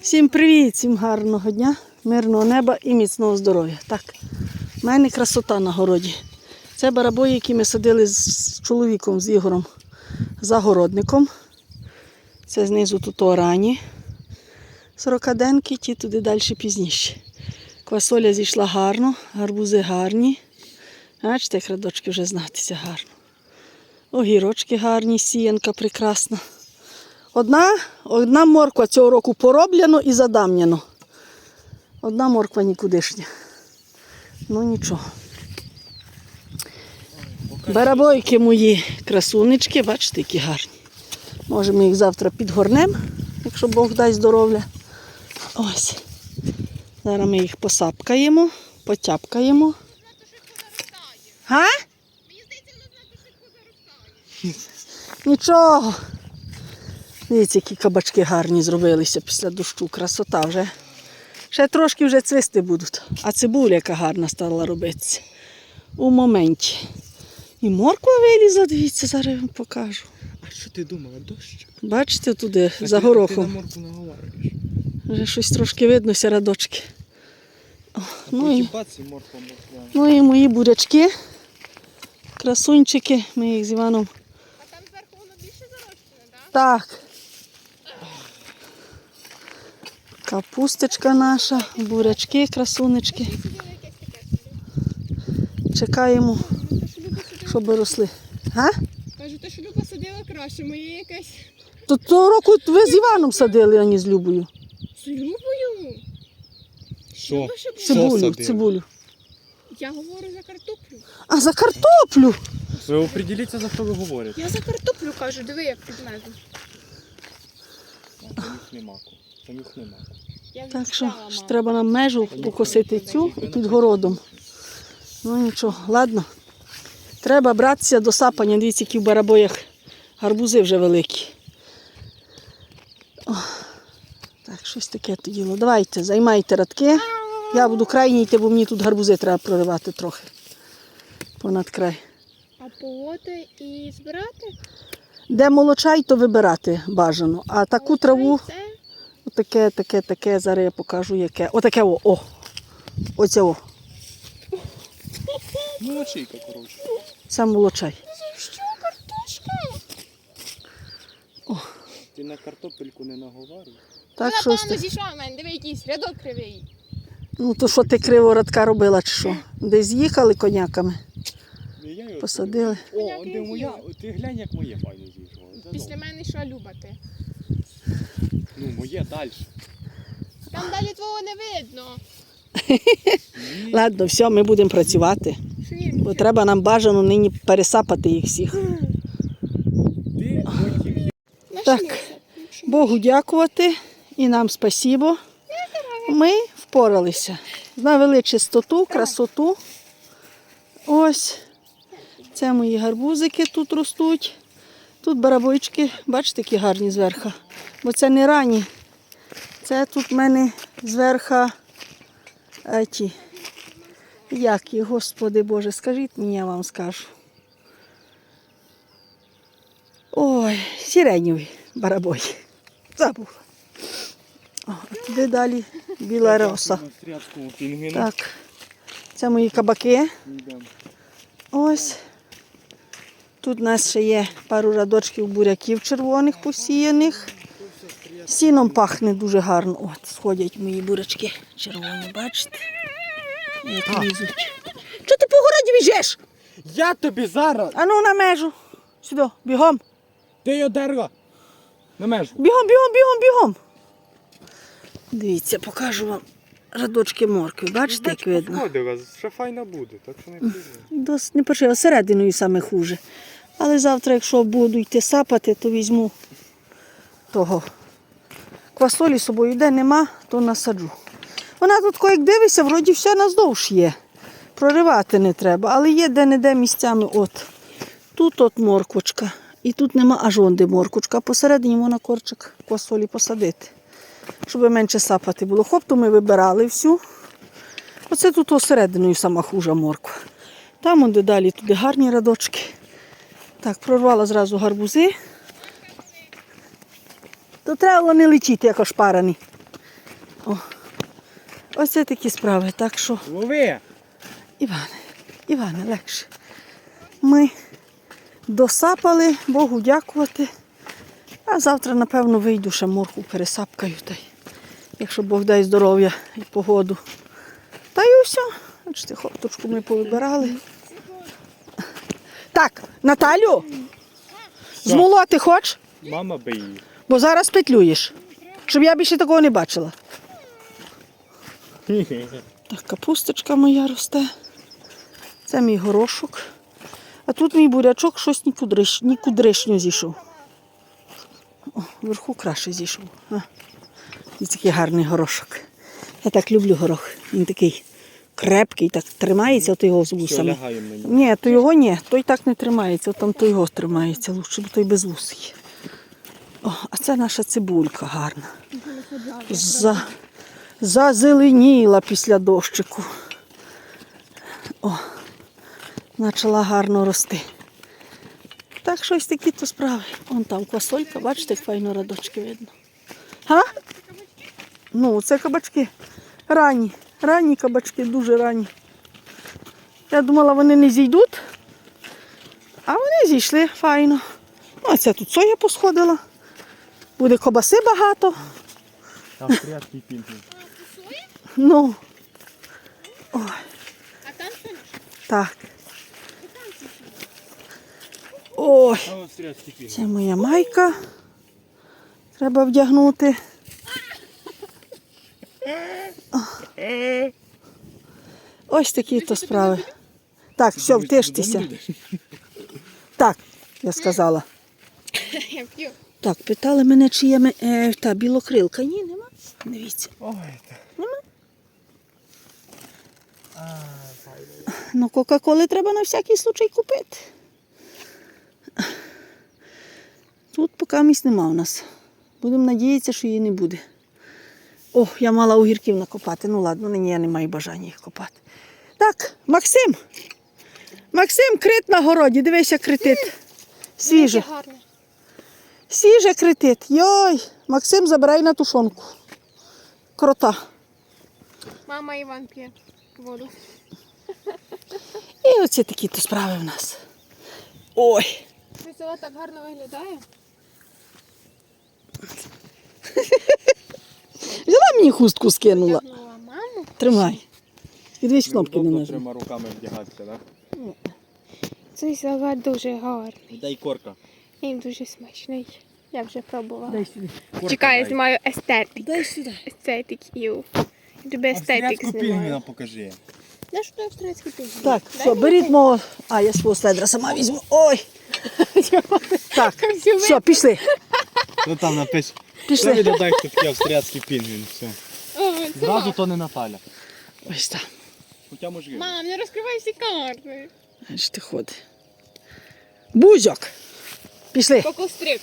Всім привіт, всім гарного дня, мирного неба і міцного здоров'я. Так, в мене красота на городі. Це барабої, які ми садили з чоловіком, з Ігорем, загородником. Це знизу тут орані. Сорокаденки, ті туди далі пізніше. Квасоля зійшла гарно, гарбузи гарні. Бачите, як радочки вже знатися гарно. Огірочки гарні, сіянка прекрасна. Одна, одна морква цього року пороблено і задамнено. Одна морква нікудишня. Ну нічого. Барабойки мої красунечки, бачите, які гарні. Може, ми їх завтра підгорнемо, якщо Бог дасть здоров'я. Ось. Зараз ми їх посапкаємо, потяпкаємо. Га? Нічого. Дивіться, які кабачки гарні зробилися після дощу. Красота вже. Ще трошки вже цвісти будуть. А цибуля яка гарна стала робитися. У моменті. І морква вилізла, дивіться, зараз я вам покажу. А що ти думала, дощ? Бачите туди, А за ти- Ти на горохом. морку наговарюєш. Вже щось трошки видно, радочки. О, А ну, і, і морква морква. ну і мої бурячки, красунчики, ми їх з Іваном. А там зверху воно більше зарощене, так? Так. Капусточка наша, бурячки, красунечки. Чекаємо, що щоб росли. Га? кажу, те, що Люба садила краще, моє якесь То того року ви з Іваном садили, а не з Любою. з Любою. Що? Люба. Що Цибулю, цибулю. Я говорю за картоплю. А за картоплю. Ви оприділіться, за хто ви говорите. Я за картоплю кажу, диви, як підмезу. А, Там їх нема. Там їх нема. Так що ж треба нам межу покосити цю під городом. Ну нічого, ладно. Треба братися до сапання. Дивіться, які в барабоях гарбузи вже великі. О, так, щось таке то діло. Давайте, займайте радки. Я буду крайній йти, бо мені тут гарбузи треба проривати трохи. Понад край. А полоти і збирати? Де молочай, то вибирати бажано. А таку траву, Це таке, таке, таке, зараз я покажу яке. Отаке о, о. Оце о. Ну, коротше. Це молочай. що, картошка? Ти на картопельку не наговарюй. Так, Вона щось. погано так. зійшла в мене, диви, якийсь рядок кривий. Ну то що ти криво радка робила, чи що? Десь їхали коняками, Не я його посадили. О, де моя, ти глянь, як моє файно зійшло. Це Після добре. мене йшла Люба ти. Ну, моє далі. Там далі твого не видно. Ладно, все, ми будемо працювати. Бо треба нам бажано нині пересапати їх всіх. Так. Богу дякувати і нам спасібо. Ми впоралися. Навели чистоту, красоту. Ось. Це мої гарбузики тут ростуть. Тут барабойчики, бачите, які гарні зверху. Бо це не ранні. Це тут в мене зверха. е, ті. Як їх, Господи Боже, скажіть мені, я вам скажу. Ой, сиренєвий барабой. Забула. О, а туди далі біла роса. Пінгвіну. Так. Це мої кабаки. Ось. Тут у нас ще є пару радочків буряків червоних посіяних. Сіном пахне дуже гарно. От, сходять мої бурячки червоні, бачите? Як лізуть. Чого ти по городі біжиш? Я тобі зараз! Ану на межу. Сюди, бігом. Ти його дерева! На межу. Бігом, бігом, бігом, бігом. Дивіться, покажу вам радочки моркви. Бачите, як видно? Сходила, ще файна буде, так що не хвилюй. Досить не почав, серединою саме хуже. Але завтра, якщо буду йти сапати, то візьму того. Квасолі з собою де нема, то насаджу. Вона тут, як дивишся, вроді все наздовж є. Проривати не треба, але є де-не-де місцями. От. Тут от морквочка. І тут нема аж онде морквочка. Посередині можна корчик квасолі посадити. Щоб менше сапати було. Хопту ми вибирали всю. Оце тут осерединою сама хужа морква. Там де далі туди гарні радочки. Так, прорвала зразу гарбузи. То треба не летіти, як ошпарані. Оце такі справи. Так що, Лови! Іване, Іване, легше. Ми досапали, Богу дякувати. А завтра, напевно, вийду ще морку пересапкаю. Та й, якщо Бог дай здоров'я і погоду. Та й все. Бачите, хорточку ми повибирали. Так, Наталю, змолоти хочеш? Мама би її. Бо зараз петлюєш. Щоб я більше такого не бачила. Так, капусточка моя росте. Це мій горошок. А тут мій бурячок щось нікудриш, нікудришньо зійшов. О, вверху краще зійшов. А. І такий гарний горошок. Я так люблю горох. Він такий крепкий, так тримається, от його з вусами. Ні, то його ні, той так не тримається, от там той його тримається, лучше, бо той без вусик. О, а це наша цибулька гарна. За, зазеленіла після дощику. О, почала гарно рости. Так щось такі то справи. Вон там квасолька, бачите, як файно радочки видно. Га? Ну, це кабачки. Ранні. Ранні кабачки, дуже ранні. Я думала, вони не зійдуть. А вони зійшли файно. Ну, а це тут соя посходила. Буде кобаси багато. Австріяцький пінгвін. Ну, А там що? так. Ой, це моя майка. Треба вдягнути. Ось такі то справи. Так, все, втиштеся. Так, я сказала. Так, питали мене, чи є е, та білокрилка. Ні, нема. Дивіться. Ой, так. Ну, Кока-Коли треба на всякий случай купити. Тут поки місць нема у нас. Будемо надіятися, що її не буде. О, я мала огірків накопати. Ну ладно, нині я не маю бажання їх копати. Так, Максим. Максим, крит на городі. Дивися, критит. Свіже. Гарне. Свіже критит. Йой. Максим, забирай на тушонку. Крота. Мама Іван п'є воду. І оці такі то справи в нас. Ой. Це село так гарно виглядає. Взяла мені хустку скинула. Маму. Тримай. І дивись, кнопки не нажми. трьома руками вдягатися, так? Цей салат дуже гарний. Дай корка. Він дуже смачний. Я вже пробувала. Дай сюди. Чекай, я знімаю естетик. Дай сюди. Естетик ю. Тобі естетик пінгвіна знімаю. покажи. Де ж той австрійський пінгвін? Так, Дай все, мені беріть мого. А, я свого седра сама візьму. Ой. Так, Всю все, пішли. Ну там напиш. Пішли. Віддай, що такий австріяцький пінгвін. Все. О, це Зразу то не Наталя. Ось там. Хоча може. Мам, не розкривай всі карти. Аж ти ходи. Бузьок. Пішли. Кокострик.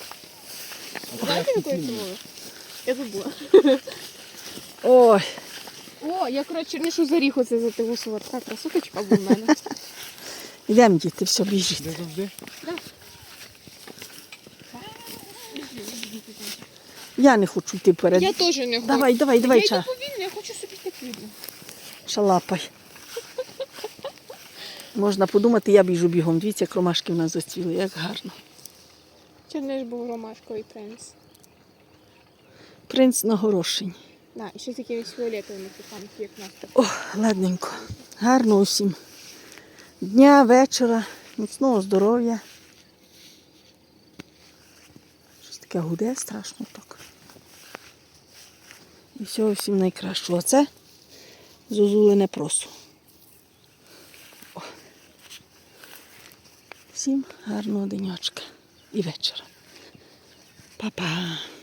Знаєте, якою це мовою? Я забула. Ой. О, я, коротше, чернишу заріху це за тигу солодка красоточка в мене. Йдемо, діти, все, біжіть. Де завжди? Я не хочу йти вперед. Я теж не хочу. Давай, давай, давай, Я ча. йду повільно, я хочу собі так видно. Шалапай. Можна подумати, я біжу бігом. Дивіться, як ромашки в нас зацвіли, як гарно. Черниш був ромашковий принц. Принц на горошині. Да, і ще з якимись фіолетовими цвітами, як нас. О, ладненько. Гарно усім. Дня, вечора, міцного здоров'я. Щось таке гуде страшно так. І всього всім найкращого. Це зозулене просо. Всім гарного денечка і вечора. Па-па.